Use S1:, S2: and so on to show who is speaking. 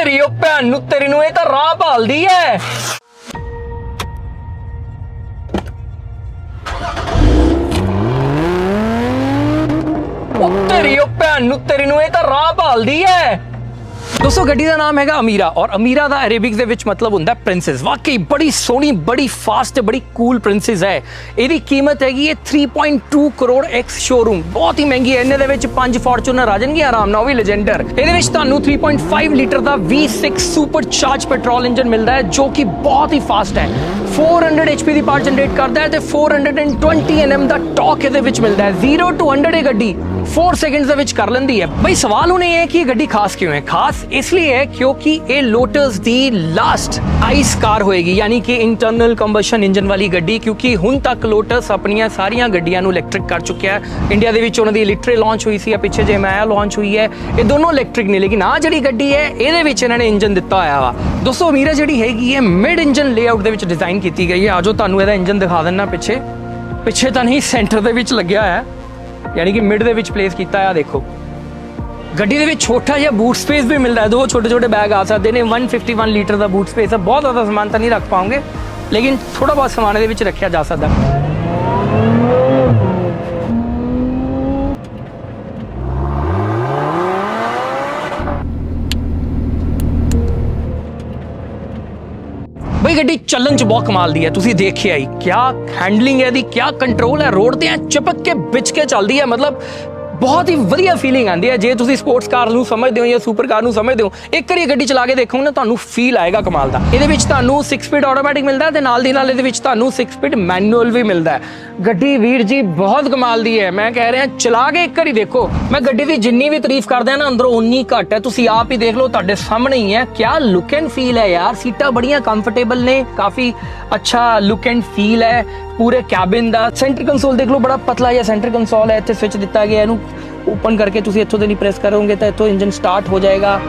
S1: ਤੇਰੀ ਉਹ ਭੈਣ ਨੂੰ, ਤੇਰੀ ਨੂੰ ਇਹ ਤਾਂ ਰਾਹ ਭਾਲਦੀ ਐ। ਉਹ ਤੇਰੀ ਉਹ ਭੈਣ ਨੂੰ, ਤੇਰੀ ਨੂੰ ਇਹ ਤਾਂ ਰਾਹ ਭਾਲਦੀ ਐ। ਦੋਸਤੋ, ਗੱਡੀ ਦਾ ਨਾਮ ਹੈਗਾ ਅਮੀਰਾ ਔਰ ਅਮੀਰਾ ਦਾ ਅਰੇਬਿਕ ਦੇ ਵਿੱਚ ਮਤਲਬ ਹੁੰਦਾ ਪ੍ਰਿੰਸੈਸ ਵਾਕਈ ਬੜੀ ਸੋਹਣੀ, ਬੜੀ ਫਾਸਟ ਬੜੀ ਕੂਲ ਪ੍ਰਿੰਸੈਸ ਹੈ। ਇਹਦੀ ਕੀਮਤ ਹੈਗੀ ਹੈ 3.2 ਕਰੋੜ ਐਕਸ ਸ਼ੋਰੂਮ ਬਹੁਤ ਹੀ ਮਹਿੰਗੀ ਹੈ। ਇਹਨੇ ਦੇ ਵਿੱਚ ਪੰਜ ਫੋਰਚੂਨਰ ਆ ਜਾਣਗੇ ਆਰਾਮ ਨਾਲ ਉਹ ਵੀ ਲੈਜੈਂਡਰ ਇਹਦੇ ਵਿੱਚ ਤੁਹਾਨੂੰ 3.5 ਲੀਟਰ ਦਾ V6 super charge petrol engine ਮਿਲਦਾ ਹੈ, ਜੋ ਕਿ ਬਹੁਤ ਹੀ ਫਾਸਟ ਹੈ। 400 HP ਦੀ ਪਾਵਰ ਜਨਰੇਟ ਕਰਦਾ ਹੈ ਤੇ 420 Nm ਦਾ ਟਾਰਕ ਇਹਦੇ ਵਿੱਚ ਮਿਲਦਾ ਹੈ। 0 ਟੂ 100 ਇਹ ਗੱਡੀ 4 ਸੈਕਿੰਡਸ ਦੇ ਵਿੱਚ ਕਰ ਲੈਂਦੀ ਹੈ। ਬਈ ਸਵਾਲ ਹੁਣ ਇਹ ਹੈ ਕਿ ਇਹ ਗੱਡੀ ਖਾਸ ਕਿਉਂ ਹੈ? ਖਾਸ ਇਸ ਲਈ ਹੈ ਕਿਉਂਕਿ ਇਹ ਲੋਟਸ ਦੀ ਲਾਸਟ ਆਈਸ ਕਾਰ ਹੋਏਗੀ ਯਾਨੀ ਕਿ ਇੰਟਰਨਲ ਕੰਬਸ਼ਨ ਇੰਜਨ ਵਾਲੀ ਗੱਡੀ ਕਿਉਂਕਿ ਹੁਣ ਤੱਕ ਲੋਟਸ ਆਪਣੀਆਂ ਸਾਰੀਆਂ ਗੱਡੀਆਂ ਨੂੰ ਇਲੈਕਟ੍ਰਿਕ ਕਰ ਚੁੱਕਿਆ ਹੈ ਇੰਡੀਆ ਦੇ ਵਿੱਚ ਉਹਨਾਂ ਦੀ ਇਲੈਕਟ੍ਰਿਕ ਲਾਂਚ ਹੋਈ ਸੀ ਆ ਪਿੱਛੇ ਜੇ ਮਾਇਆ ਲਾਂਚ ਹੋਈ ਹੈ ਇਹ ਦੋਨੋਂ ਇਲੈਕਟ੍ਰਿਕ ਨੇ ਲੇਕਿਨ ਆ ਜਿਹੜੀ ਗੱਡੀ ਹੈ ਇਹਦੇ ਵਿੱਚ ਇਹਨਾਂ ਨੇ ਇੰਜਨ ਦਿੱਤਾ ਹੋਇਆ ਵਾ ਦੋਸਤੋ ਅਮੀਰਾ ਜਿਹੜੀ ਹੈਗੀ ਹੈ ਮਿਡ ਇੰਜਨ ਲੇਆਊਟ ਦੇ ਵਿੱਚ ਡਿਜ਼ਾਈਨ ਕੀਤੀ ਗਈ ਹੈ ਆਜੋ ਤੁਹਾਨੂੰ ਇਹਦਾ ਇੰਜਨ ਦਿਖਾ ਦਿੰਨਾ ਪਿੱਛੇ ਪਿੱਛੇ ਤਾਂ ਨਹੀਂ ਸੈਂਟਰ ਦੇ ਵਿੱਚ ਲੱਗਿਆ ਹੋਇਆ ਹੈ ਯਾਨੀ ਕਿ ਮਿਡ ਦੇ ਵਿੱਚ ਪਲੇਸ ਕੀਤਾ ਆ ਦੇਖੋ ਗੱਡੀ ਦੇ ਵਿੱਚ ਛੋਟਾ ਜਿਹਾ ਬੂਟ ਸਪੇਸ ਵੀ ਮਿਲਦਾ ਹੈ। ਦੋ ਛੋਟੇ ਛੋਟੇ ਬੈਗ ਆ ਸਕਦੇ ਨੇ। 151 ਲੀਟਰ ਦਾ ਬੂਟ ਸਪੇਸ ਹੈ ਬਹੁਤ ਜ਼ਿਆਦਾ ਸਮਾਨ ਤਾਂ ਨਹੀਂ ਰੱਖ ਪਾਉਂਗੇ ਲੇਕਿਨ ਥੋੜਾ ਬਹੁਤ ਸਮਾਨ ਇਹਦੇ ਵਿੱਚ ਰੱਖਿਆ ਜਾ ਸਕਦਾ। ਬਈ ਗੱਡੀ ਚੱਲਣ ਚ ਬਹੁਤ ਕਮਾਲ ਦੀ ਹੈ। ਤੁਸੀਂ ਦੇਖਿਆ ਹੀ, ਕਿਆ ਹੈਂਡਲਿੰਗ ਹੈ ਇਹਦੀ, ਕਿਆ ਕੰਟਰੋਲ ਹੈ। ਰੋਡ ਤੇ ਐ ਚਪਕ ਕੇ ਵਿਚ ਕੇ ਚੱਲਦੀ ਹੈ। ਮਤਲਬ ਬਹੁਤ ਹੀ ਵਧੀਆ ਫੀਲਿੰਗ ਆਉਂਦੀ ਹੈ। ਜੇ ਤੁਸੀਂ ਸਪੋਰਟਸ ਕਾਰ ਨੂੰ ਸਮਝਦੇ ਹੋ ਜਾਂ ਸੁਪਰ ਕਾਰ ਨੂੰ ਸਮਝਦੇ ਹੋ, ਇੱਕ ਵਾਰੀ ਇਹ ਗੱਡੀ ਚਲਾ ਕੇ ਦੇਖੋ ਨਾ, ਤੁਹਾਨੂੰ ਫੀਲ ਆਏਗਾ ਕਮਾਲ ਦਾ। ਇਹਦੇ ਵਿੱਚ ਤੁਹਾਨੂੰ 6 ਸਪੀਡ ਆਟੋਮੈਟਿਕ ਮਿਲਦਾ ਹੈ ਤੇ ਨਾਲ ਦੀ ਨਾਲ ਇਹਦੇ ਵਿੱਚ ਤੁਹਾਨੂੰ 6 ਸਪੀਡ ਮੈਨੂਅਲ ਵੀ ਮਿਲਦਾ ਹੈ। ਗੱਡੀ ਵੀਰ ਜੀ ਬਹੁਤ ਕਮਾਲ ਦੀ ਹੈ। ਮੈਂ ਕਹਿ ਰਿਹਾ, ਚਲਾ ਕੇ ਇੱਕ ਵਾਰੀ ਦੇਖੋ। ਮੈਂ ਗੱਡੀ ਦੀ ਜਿੰਨੀ ਵੀ ਤਾਰੀਫ ਕਰਦਾ ਨਾ, ਅੰਦਰੋਂ ਉਨੀ ਘੱਟ ਹੈ। ਤੁਸੀਂ ਆਪ ਹੀ ਦੇਖ ਲਓ, ਤੁਹਾਡੇ ਸਾਹਮਣੇ ਹੀ ਹੈ। ਕਿਆ ਲੁੱਕ ਐਂਡ ਫੀਲ ਹੈ ਯਾਰ। ਸੀਟਾਂ ਬੜੀਆਂ ਕੰਫਰਟੇਬਲ ਨੇ। ਕਾਫੀ ਅੱਛਾ ਲੁੱਕ ਐਂਡ ਫੀਲ ਹੈ। ਪੂਰੇ ਕੈਬਿਨ ਦਾ ਸੈਂਟਰ ਕੰਸੋਲ ਦੇਖ ਲਓ, ਬੜਾ ਪਤਲਾ ਜਿਹਾ ਸੈਂਟਰ ਕੰਸੋਲ ਹੈ, ਇੱਥੇ ਸਵਿਚ ਦਿੱਤਾ ਗਿਆ, ਇਹਨੂੰ ਓਪਨ ਕਰਕੇ ਤੁਸੀਂ ਇੱਥੋਂ ਦੇ ਨਹੀਂ ਪ੍ਰੈਸ ਕਰੋਗੇ ਤਾਂ ਇੱਥੋਂ ਇੰਜਨ ਸਟਾਰਟ ਹੋ ਜਾਏਗਾ।